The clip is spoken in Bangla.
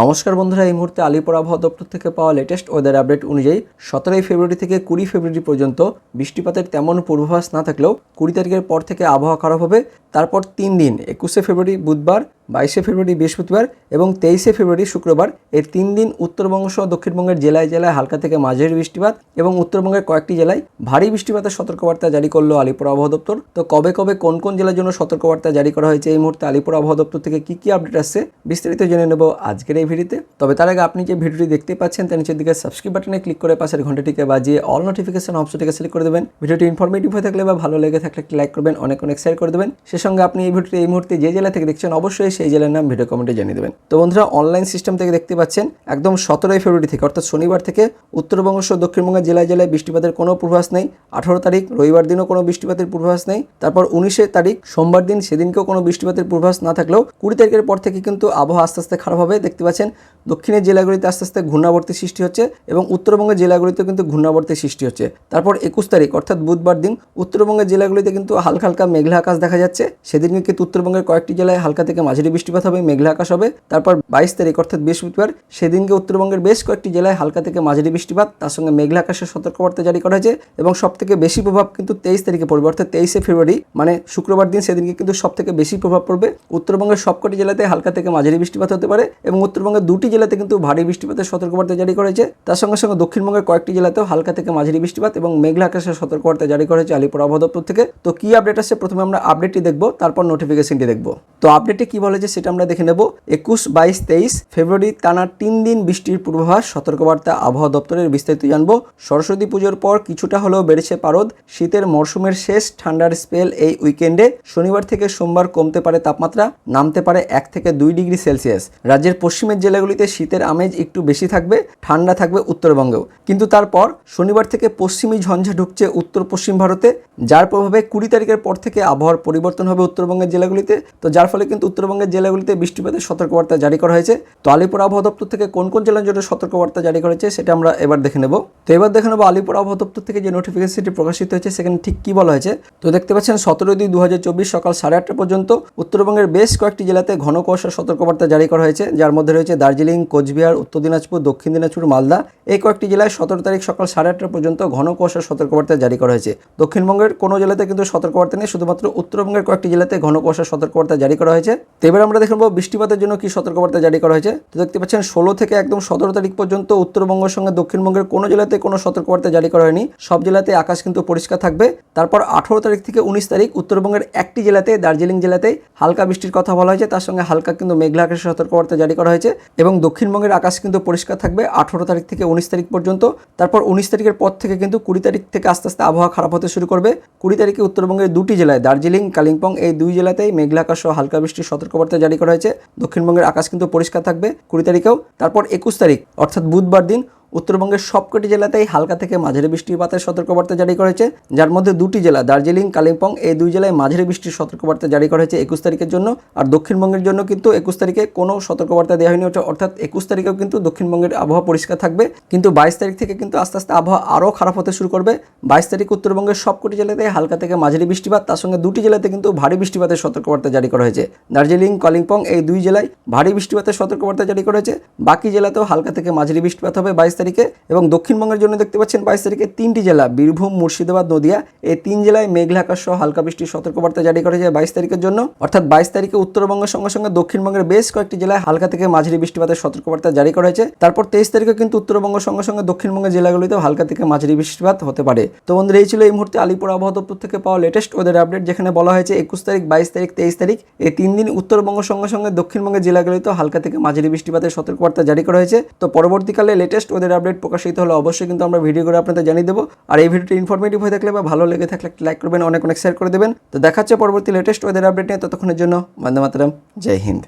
নমস্কার বন্ধুরা, এই মুহূর্তে আলিপুর আবহাওয়া দপ্তর থেকে পাওয়া লেটেস্ট ওয়েদার আপডেট অনুযায়ী সতেরোই ফেব্রুয়ারি থেকে কুড়ি ফেব্রুয়ারি পর্যন্ত বৃষ্টিপাতের তেমন পূর্বাভাস না থাকলেও কুড়ি তারিখের পর থেকে আবহাওয়া খারাপ হবে। তারপর তিন দিন, একুশে ফেব্রুয়ারি, বুধবার বাইশে ফেব্রুয়ারি বৃহস্পতিবার এবং তেইশে ফেব্রুয়ারি শুক্রবার। এই তিন দিন উত্তরবঙ্গ সহ দক্ষিণবঙ্গের জেলায় জেলায় হালকা থেকে মাঝারি বৃষ্টিপাত এবং উত্তরবঙ্গের কয়েকটি জেলায় ভারী বৃষ্টিপাতের সতর্কবার্তা জারি করল আলিপুর আবহাওয়া দপ্তর। তো কবে কবে কোন কোন জেলার জন্য সতর্কবার্তা জারি করা হয়েছে এই মুহূর্তে আলিপুর আবহাওয়া দপ্তর থেকে কি কি আপডেট আসছে বিস্তারিত জেনে নেব আজকের এই ভিডিওতে। তবে তার আগে আপনি যে ভিডিওটি দেখতে পাচ্ছেন তার নিচের দিকে সাবস্ক্রাইব বাটনে ক্লিক করে পাশের ঘন্টাটিকে বাজিয়ে অল নোটিফিকেশন অপশনটিকে সিলেক্ট করে দেবেন। ভিডিওটি ইনফরমেটিভ হয়ে থাকলে বা ভালো লেগে থাকলে একটি লাইক করবেন, অনেক অনেক শেয়ার করে দেবেন। সে সঙ্গে আপনি এই ভিডিওটি এই মুহূর্তে যে জেলা থেকে দেখছেন অবশ্যই সেই জেলার নাম ভিডিও কমেন্টে জানিয়ে দেবেন। তো বন্ধুরা অনলাইন সিস্টেম থেকে দেখতে পাচ্ছেন, একদম সতেরোই ফেব্রুয়ারি থেকে, অর্থাৎ শনিবার থেকে উত্তরবঙ্গ সহ দক্ষিণবঙ্গের জেলায় জেলায় বৃষ্টিপাতের কোনো পূর্বাভাস নেই। আঠারো তারিখ, রবিবার দিনও কোনো বৃষ্টিপাতের পূর্বাভাস নেই। তারপর উনিশে তারিখ, সোমবার দিন সেদিনকেও কোনো বৃষ্টিপাতের পূর্বাভাস না থাকলেও কুড়ি তারিখের পর থেকে কিন্তু আবহাওয়া আস্তে আস্তে খারাপ হবে। দেখতে পাচ্ছেন, দক্ষিণের জেলাগুলিতে আস্তে আস্তে ঘূর্ণাবর্তী সৃষ্টি হচ্ছে এবং উত্তরবঙ্গের জেলাগুলিতেও কিন্তু ঘূর্ণাবর্তী সৃষ্টি হচ্ছে। তারপর একুশ তারিখ, অর্থাৎ বুধবার দিন, উত্তরবঙ্গের জেলাগুলিতে কিন্তু হালকা হালকা মেঘলা আকাশ দেখা যাচ্ছে। সেদিনকে কিন্তু উত্তরবঙ্গের কয়েকটি জেলায় হালকা থেকে মাঝারি বৃষ্টিপাত হবে, মেঘলা আকাশ হবে। তারপর বাইশ তারিখ, অর্থাৎ বৃহস্পতিবার, সেদিনকে উত্তরবঙ্গের বেশ কয়েকটি জেলায় হালকা থেকে মাঝারি বৃষ্টিপাত। তার সঙ্গে মেঘলা আকাশের সতর্কবার্তা জারি করা হয়েছে এবং সব থেকে বেশি প্রভাব কিন্তু তেইশ তারিখে পড়বে, অর্থাৎ তেইশে ফেব্রুয়ারি মানে শুক্রবার দিন সেদিনকে কিন্তু সব থেকে বেশি প্রভাব পড়বে। উত্তরবঙ্গের সবকটি জেলাতে হালকা থেকে মাঝারি বৃষ্টিপাত হতে পারে এবং উত্তরবঙ্গের দুটি জেলাতে কিন্তু ভারী বৃষ্টিপাতের সতর্কবার্তা জারি করা হয়েছে। তার সঙ্গে সঙ্গে দক্ষিণবঙ্গের কয়েকটি জেলাতেও হালকা থেকে মাঝারি বৃষ্টিপাত এবং মেঘলা আকাশের সতর্কবার্তা জারি করা হয়েছে আলিপুর আবহাওয়া দপ্তর থেকে। তো কি আপডেট আছে প্রথমে আমরা আপডেটটি দেখব, তারপর নোটিফিকেশনটি দেখব। তো আপডেটে কি বলেছে সেটা আমরা দেখে নেব। একুশ, বাইশ, তেইশ ফেব্রুয়ারি টানা তিন দিন বৃষ্টির পূর্বাভাস। সতর্কবার্তা আবহাওয়া দপ্তরের বিস্তারিত জানব। সরস্বতী পুজোর পর কিছুটা হলেও বেড়েছে পারদ। শীতের মরশুমের শেষ ঠান্ডার স্পেল এই উইকেন্ডে। শনিবার থেকে সোমবার কমতে পারে তাপমাত্রা, নামতে পারে এক থেকে দুই ডিগ্রি সেলসিয়াস। রাজ্যের পশ্চিমের জেলাগুলিতে শীতের আমেজ একটু বেশি থাকবে, ঠান্ডা থাকবে উত্তরবঙ্গেও। কিন্তু তারপর শনিবার থেকে পশ্চিমী ঝঞ্ঝা ঢুকছে উত্তর পশ্চিম ভারতে। যার প্রভাবে কুড়ি তারিখের পর থেকে আবহাওয়ার পরিবর্তন হবে উত্তরবঙ্গের জেলাগুলিতে। তো যার ফলে কিন্তু উত্তরবঙ্গের জেলাগুলিতে বৃষ্টিপাতের সতর্কবার্তা জারি করা হয়েছে। তো আলিপুর আবহাওয়া দপ্তর থেকে কোন কোন জেলার জন্য সতর্কবার্তা জারি করেছে সেটা আমরা এবার দেখে নেব। তো এবার দেখে নেব আলিপুর আবহাওয়া দপ্তর থেকে যে নোটিফিকেশনটি প্রকাশিত হয়েছে, সেখানে ঠিক কি বলা হয়েছে? তো দেখতে পাচ্ছেন সতেরো দুই দু সকাল সাড়ে আটটা পর্যন্ত উত্তরবঙ্গের বেশ কয়েকটি জেলাতে ঘন কুয়াশার সতর্কবার্তা জারি করা হয়েছে। যার মধ্যে রয়েছে দার্জিলিং, কোচবিহার, উত্তর দিনাজপুর, দক্ষিণ দিনাজপুর, মালদা। এই কয়েকটি জেলায় সতেরো তারিখ সকাল সাড়ে আটটা পর্যন্ত ঘন কুয়াশার সতর্কবার্তা জারি করা হয়েছে। দক্ষিণবঙ্গের কোনো জেলাতে কিন্তু সতর্কবার্তা নেই, শুধুমাত্র উত্তরবঙ্গের কয়েকটি জেলাতে ঘন কুয়াশার সতর্কবার্তা জারি করা হয়েছে। তো এবার আমরা দেখব বৃষ্টিপাতের জন্য কি সতর্কবার্তা জারি করা হয়েছে। তো দেখতে পাচ্ছেন, ষোলো থেকে একদম সতেরো তারিখ পর্যন্ত উত্তরবঙ্গের সঙ্গে দক্ষিণবঙ্গের কোনো জেলাতে কোনো সতর্কবার্তা জারি করা হয়নি। সব জেলাতে আকাশ কিন্তু পরিষ্কার থাকবে। তারপর আঠারো তারিখ থেকে উনিশ তারিখ উত্তরবঙ্গের একটি জেলাতে, দার্জিলিং জেলাতে হালকা বৃষ্টির কথা বলা হয়েছে। তার সঙ্গে হালকা কিন্তু মেঘলা আকাশের সতর্কবার্তা জারি করা হয়েছে এবং দক্ষিণবঙ্গের আকাশ কিন্তু পরিষ্কার থাকবে আঠারো তারিখ থেকে উনিশ তারিখ পর্যন্ত। তারপর উনিশ তারিখের পর থেকে কিন্তু কুড়ি তারিখ থেকে আস্তে আস্তে আবহাওয়া খারাপ হতে শুরু করবে। কুড়ি তারিখে উত্তরবঙ্গের দুটি জেলায়, দার্জিলিং, কালিম্পং, এই দুই জেলাতেই মেঘলা আকাশ ও হালকা বৃষ্টির সতর্কবার্তা জারি করা হয়েছে। দক্ষিণবঙ্গের আকাশ কিন্তু পরিষ্কার থাকবে কুড়ি তারিখেও। তারপর একুশ তারিখ, অর্থাৎ বুধবার দিন উত্তরবঙ্গের সবকটি জেলাতেই হালকা থেকে মাঝারি বৃষ্টিপাতের সতর্কবার্তা জারি করেছে, যার মধ্যে দুটি জেলা, দার্জিলিং, কালিম্পং, এই দুই জেলায় মাঝারি বৃষ্টির সতর্কবার্তা জারি করা হয়েছে একুশ তারিখের জন্য। আর দক্ষিণবঙ্গের জন্য কিন্তু একুশ তারিখে কোনো সতর্কবার্তা দেওয়া হয়নি অর্থাৎ একুশ তারিখেও কিন্তু দক্ষিণবঙ্গের আবহাওয়া পরিষ্কার থাকবে। কিন্তু বাইশ তারিখ থেকে কিন্তু আস্তে আস্তে আবহাওয়া আরও খারাপ হতে শুরু করবে। বাইশ তারিখ উত্তরবঙ্গের সবকটি জেলাতে হালকা থেকে মাঝারি বৃষ্টিপাত, তার সঙ্গে দুটি জেলাতে কিন্তু ভারী বৃষ্টিপাতের সতর্কবার্তা জারি করা হয়েছে। দার্জিলিং, কালিম্পং, এই দুই জেলায় ভারী বৃষ্টিপাতের সতর্কবার্তা জারি করা হয়েছে বাকি জেলাতেও হালকা থেকে মাঝারি বৃষ্টিপাত হবে, বাইশ তারিখে এবং দক্ষিণবঙ্গের জন্য দেখতে পাচ্ছেন বাইশ তারিখে তিনটি জেলা, বীরভূম, মুর্শিদাবাদ, নদিয়া। এই তিন জেলায় মেঘলা আকাশ সহ হালকা বৃষ্টির সতর্কবার্তা জারি করা যায় বাইশ তারিখের জন্য। অর্থাৎ বাইশ তারিখে উত্তরবঙ্গের সঙ্গে সঙ্গে দক্ষিণবঙ্গের বেশ কয়েকটি জেলায় হালকা থেকে মাঝারি বৃষ্টিপাতের সতর্কবার্তা জারি করা হয়েছে। তারপর তেইশ তারিখে কিন্তু উত্তরবঙ্গের সঙ্গে সঙ্গে দক্ষিণবঙ্গের জেলাগুলিতেও হালকা থেকে মাঝারি বৃষ্টিপাত হতে পারে। তো বন্ধুরা, এই ছিল এই মুহূর্তে আলিপুর আবহাওয়া দপ্তর থেকে পাওয়া লেটেস্ট ওদের আপডেট যেখানে বলা হয়েছে একুশ তারিখ, বাইশ তারিখ, তেইশ তারিখ। এই তিন দিন উত্তরবঙ্গের সঙ্গে সঙ্গে দক্ষিণবঙ্গের জেলাগুলিতেও হালকা থেকে মাঝারি বৃষ্টিপাতের সতর্কবার্তা জারি করা হয়েছে। তো পরবর্তীকালে লেটেস্ট ওদের আপডেট প্রকাশিত হলে অবশ্যই কিন্তু আমরা ভিডিও করে আপনাদের জানিয়ে দেবো। আর এই ভিডিওটি ইনফরমেটিভ হয়ে থাকলে বা ভালো লেগে থাকলে লাইক করবেন, অনেক অনেক শেয়ার করে দেবেন। তো দেখাচ্ছে পরবর্তী লেটেস্ট ওয়েদার আপডেট নিয়ে, ততক্ষণের জন্য বন্দে মাতরম, জয় হিন্দ।